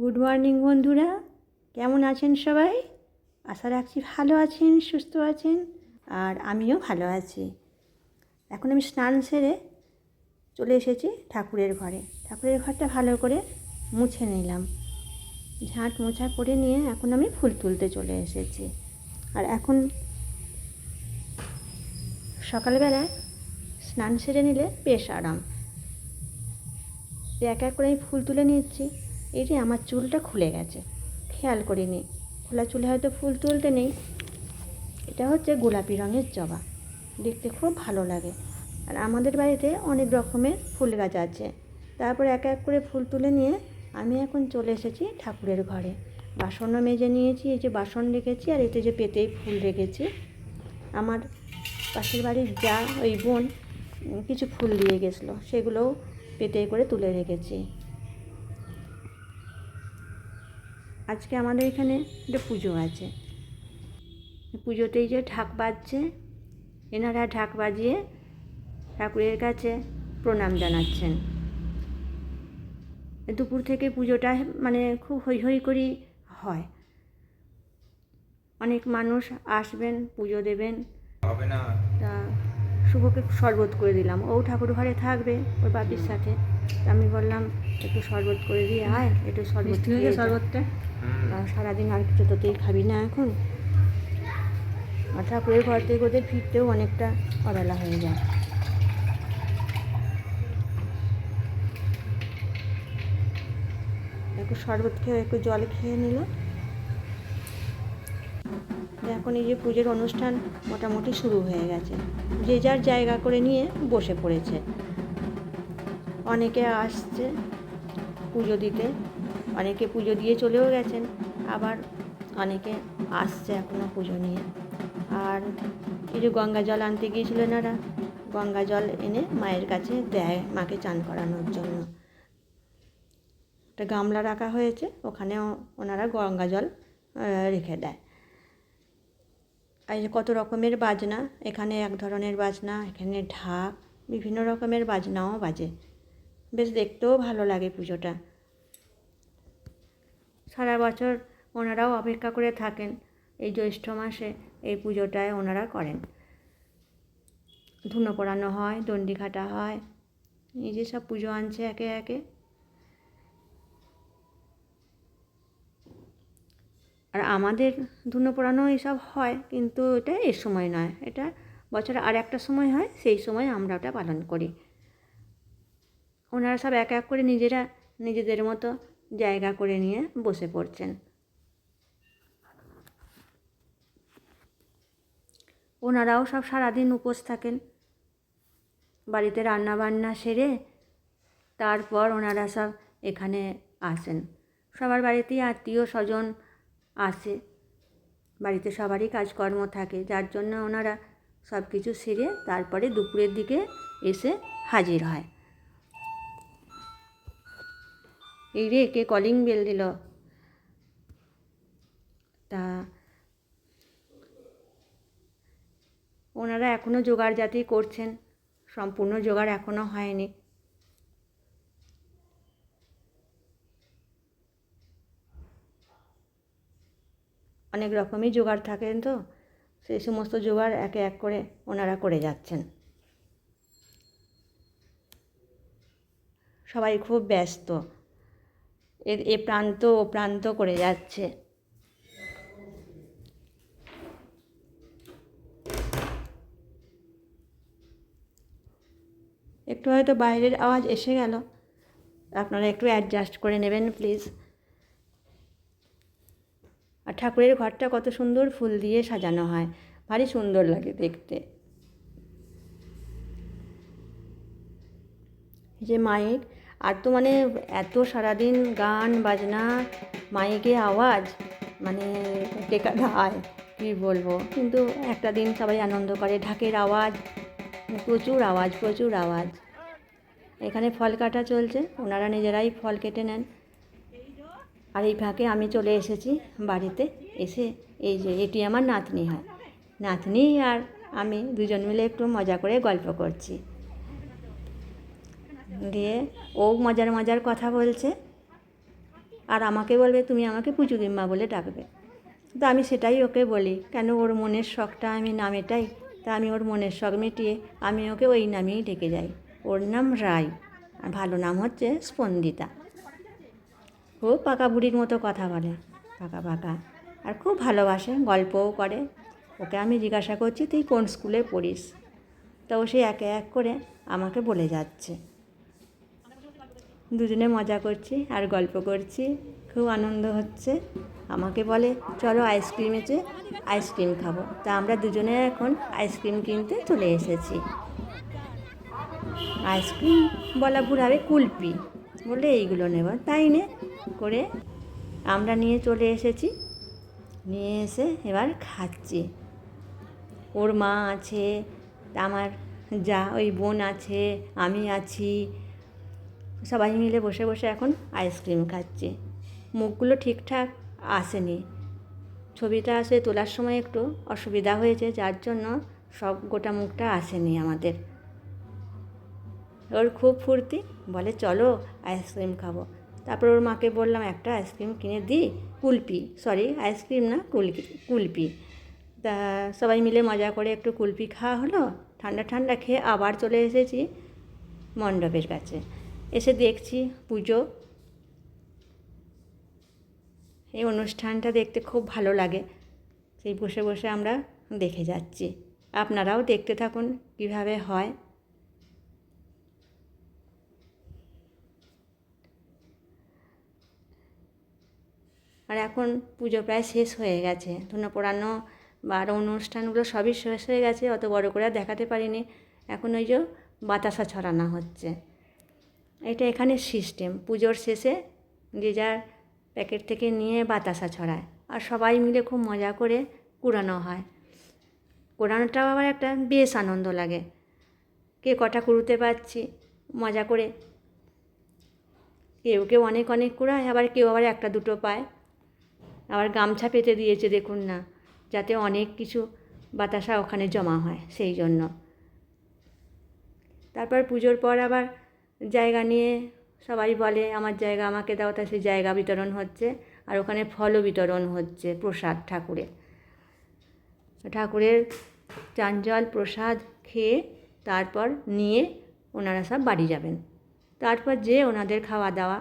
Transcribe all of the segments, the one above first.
Good morning বন্ধুরা। কেমন আছেন সবাই? আশা রাখছি ভালো আছেন, সুস্থ আছেন, আর আমিও ভালো আছি। এখন আমি স্নান সেরে চলে এসেছি ঠাকুরের ঘরে। ঠাকুরের ঘরটা ভালো করে মুছে নিলাম। ঝাঁট মোছা করে নিয়ে এখন আমি ফুল তুলতে চলে এসেছি। আর এখন সকালবেলায় স্নান সেরে নিলে বেশ আরাম। এক এক করে আমি ফুল তুলে নিচ্ছি। এই যে আমার চুলটা খুলে গেছে। খেয়াল করিনি। খোলা চুলে হয়তো ফুল তুলতে নেই। এটা হচ্ছে গোলাপি রঙের জবা। দেখতে খুব ভালো লাগে। আর আমাদের বাড়িতে অনেক রকমের ফুল গাছ আছে। তারপর এক এক করে ফুল তুলে নিয়ে আমি এখন চলে এসেছি ঠাকুরের ঘরে। বাসনও মেজে নিয়েছি, এই যে বাসন রেখেছি আর এতে যে পেতেই ফুল রেখেছি। আমার পাশের বাড়ির যা ওই বোন কিছু ফুল দিয়ে গেছিল, সেগুলোও পেতে করে তুলে রেখেছি। আজকে আমাদের এখানে একটা পুজো আছে। পুজোতেই যে ঢাক বাজছে এনারা ঢাক বাজিয়ে ঠাকুরের কাছে প্রণাম জানাচ্ছেন। দুপুর থেকে পুজোটা মানে খুব হৈ হৈ করেই হয়। অনেক মানুষ আসবেন পুজো দেবেন। হবে না। তা শুভকে শরবত করে দিলাম। ও ঠাকুর ঘরে থাকবে ওর বাপির সাথে। আমি বললাম একটু শরবত করে দিয়ে আয় একটু শরবত। শরবতটা। সারাদিন আর কিছু তোতেই খাবি না এখন। আর ঠাকুরের ঘর থেকে ওদের ফিরতেও অনেকটা অবেলা হয়ে যায়। একটু শরবত খেয়ে একটু জল খেয়ে নিল। এখন এই যে পুজোর অনুষ্ঠান মোটামুটি শুরু হয়ে গেছে। যে যার জায়গা করে নিয়ে বসে পড়েছে। অনেকে আসছে পুজো দিতে, অনেকে পুজো দিয়ে চলেও গেছেন, আবার অনেকে আসছে এখনও পুজো নিয়ে। আর কিছু গঙ্গা জল আনতে গিয়েছিল এনারা গঙ্গা জল এনে মায়ের কাছে দেয়, মাকে চান করানোর জন্য। একটা গামলা রাখা হয়েছে, ওখানেও ওনারা গঙ্গা জল রেখে দেয়। আর কত রকমের বাজনা, এখানে এক ধরনের বাজনা, এখানে ঢাক, বিভিন্ন রকমের বাজনাও বাজে। বেশ দেখতেও ভালো লাগে পুজোটা। সারা বছর ওনারাও অপেক্ষা করে থাকেন এই জ্যৈষ্ঠ মাসে এই পুজোটায় ওনারা করেন। ধুনো পড়ানো হয় দণ্ডি ঘাটা হয়, এই যে সব পুজো আনছে একে একে। আর আমাদের ধুনো পড়ানো এসব হয়, কিন্তু এটা এর সময় নয়, এটা বছরে আর একটা সময় হয়, সেই সময় আমরা ওটা পালন করি। ওনারা সব এক এক করে নিজেরা নিজেদের মতো জায়গা করে নিয়ে বসে পড়ছেন। ওনারাও সব সারাদিন উপোস থাকেন। বাড়িতে রান্না বান্না সেরে তারপর ওনারা সব এখানে আসেন। সবার বাড়িতেই আত্মীয় স্বজন আসে। বাড়িতে সবারই কাজকর্ম থাকে, যার জন্য ওনারা সব কিছু সেরে তারপরে দুপুরের দিকে এসে হাজির হয়। এই রে, কে কলিং বেল দিল? তা ওনারা এখনও জোগাড় জাতি করছেন। সম্পূর্ণ জোগাড় এখনও হয়নি। অনেক রকমই জোগাড় থাকেন তো, সেই সমস্ত জোগাড় একে এক করে ওনারা করে যাচ্ছেন। সবাই খুব ব্যস্ত। এ প্রান্ত, ও প্রান্ত করে যাচ্ছে। একটু হয়তো বাইরের আওয়াজ এসে গেল। আপনারা একটু অ্যাডজাস্ট করে নেবেন প্লিজ আর ঠাকুরের ঘরটা কত সুন্দর ফুল দিয়ে সাজানো হয়। ভারী সুন্দর লাগে দেখতে। যে মাইক আর তো মানে এত সারাদিন গান, বাজনা, মাইকে আওয়াজ মানে টেকা ধায় কী বলব? কিন্তু একটা দিন সবাই আনন্দ করে, ঢাকের আওয়াজ, প্রচুর আওয়াজ প্রচুর আওয়াজ। এখানে ফল কাটা চলছে, ওনারা নিজেরাই ফল কেটে নেন। আর এই ফাঁকে আমি চলে এসেছি বাড়িতে, এসে এই যে এটি আমার নাতনি হয়। নাতনি আর আমি দুজন মিলে একটু মজা করে গল্প করছি। দিয়ে ও মজার মজার কথা বলছে। আর আমাকে বলবে, তুমি আমাকে পুজো দিম্মা বলে ডাকবে। তো আমি সেটাই ওকে বলি, কেন ওর মনের শখটা আমি নামেটাই তা আমি ওর মনের শখ মিটিয়ে আমি ওকে ওই নামেই ডেকে যাই। ওর নাম রায়, আর ভালো নাম হচ্ছে স্পন্দিতা। ও পাকা বুড়ির মতো কথা বলে, পাকা পাকা, আর খুব ভালোবাসে, গল্পও করে। ওকে আমি জিজ্ঞাসা করছি, তুই কোন স্কুলে পড়িস? তা ও সে একে এক করে আমাকে বলে যাচ্ছে। দুজনে মজা করছি আর গল্প করছি। খুব আনন্দ হচ্ছে। আমাকে বলে, চলো আইসক্রিম এসে আইসক্রিম খাব। তা আমরা দুজনে এখন আইসক্রিম কিনতে চলে এসেছি। আইসক্রিম বলা ঘুরাবে কুলপি বলে এইগুলো নেব তাই নে, করে আমরা নিয়ে চলে এসেছি। নিয়ে এসে এবার খাচ্ছি। ওর মা আছে, আমার যা, ওই বোন আছে, আমি আছি সবাই মিলে বসে বসে এখন আইসক্রিম খাচ্ছি। মুখগুলো ঠিকঠাক আসেনি। ছবিটা আসে তোলার সময় একটু অসুবিধা হয়েছে, যার জন্য সব গোটা মুখটা আসেনি আমাদের। ওর খুব ফুর্তি, বলে চলো আইসক্রিম খাব। তারপর ওর মাকে বললাম, একটা আইসক্রিম কিনে দিই কুলপি। সরি আইসক্রিম না কুলপি কুলপি। তা সবাই মিলে মজা করে একটু কুলপি খাওয়া হলো। ঠান্ডা ঠান্ডা খেয়ে আবার চলে এসেছি মণ্ডপের কাছে। এসে দেখছি পুজো। এই অনুষ্ঠানটা দেখতে খুব ভালো লাগে। সেই বসে বসে আমরা দেখে যাচ্ছি। আপনারাও দেখতে থাকুন কীভাবে হয়। আর এখন পুজো প্রায় শেষ হয়ে গেছে। ধুনো পোড়ানো বা আরও অনুষ্ঠানগুলো সবই শেষ হয়ে গেছে, অত বড় করে দেখাতে পারিনি। এখন ওই যে বাতাসা ছড়ানো হচ্ছে। এটা এখানে সিস্টেম। পুজোর শেষে যে যার প্যাকেট থেকে নিয়ে বাতাসা ছড়ায়। আর সবাই মিলে খুব মজা করে কুড়ানো হয়। কুড়ানোটাও আবার একটা বেশ আনন্দ লাগে। কে কটা কুড়োতে পারছি, মজা করে। কেউ কেউ অনেক অনেক কুড়ায়, আবার কেউ আবার একটা দুটো পায়। আবার গামছা পেতে দিয়েছে দেখুন না, যাতে অনেক কিছু বাতাসা ওখানে জমা হয় সেই জন্য। তারপর পুজোর পর আবার জায়গা নিয়ে সবাই বলে, আমার জায়গা আমাকে দাও। তা সেই জায়গা বিতরণ হচ্ছে আর ওখানে ফলও বিতরণ হচ্ছে প্রসাদ ঠাকুরের ঠাকুরের চাঞ্জল প্রসাদ খেয়ে তারপর নিয়ে ওনারা সব বাড়ি যাবেন। তারপর যে ওনাদের খাওয়া দাওয়া।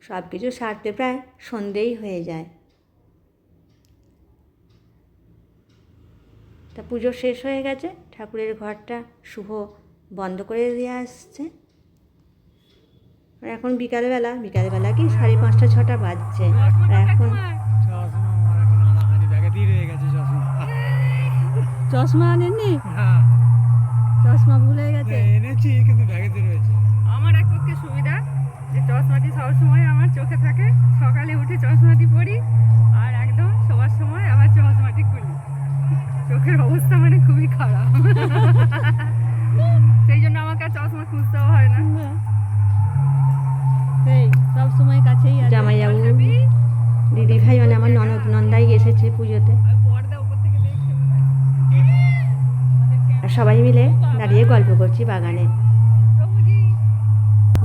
সব কিছু সারতে প্রায় সন্ধেই হয়ে যায়। তা পুজো শেষ হয়ে গেছে। ঠাকুরের ঘরটা শুভ বন্ধ করে দিয়ে আসছে। আর এখন বিকালবেলা বিকালবেলা কি? সাড়ে পাঁচটা ছটা বাজছে। আর এখন চশমা আনেননি? হ্যাঁ। চশমা ভুলে গেছে? এনেছি কিন্তু ব্যাগেতে রয়েছে। আমার এক পক্ষে সুবিধা যে চশমাটি সবসময় আমার চোখে থাকে। সকালে উঠে চশমাটি পরি সবাই মিলে দাঁড়িয়ে গল্প করছি বাগানে।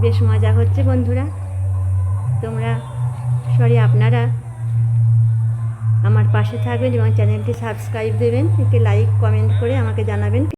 বেশ মজা হচ্ছে বন্ধুরা। তোমরা, সরি, আপনারা আমার পাশে থাকবেন এবং চ্যানেলটি সাবস্ক্রাইব দেবেন, একটি লাইক, কমেন্ট করে আমাকে জানাবেন।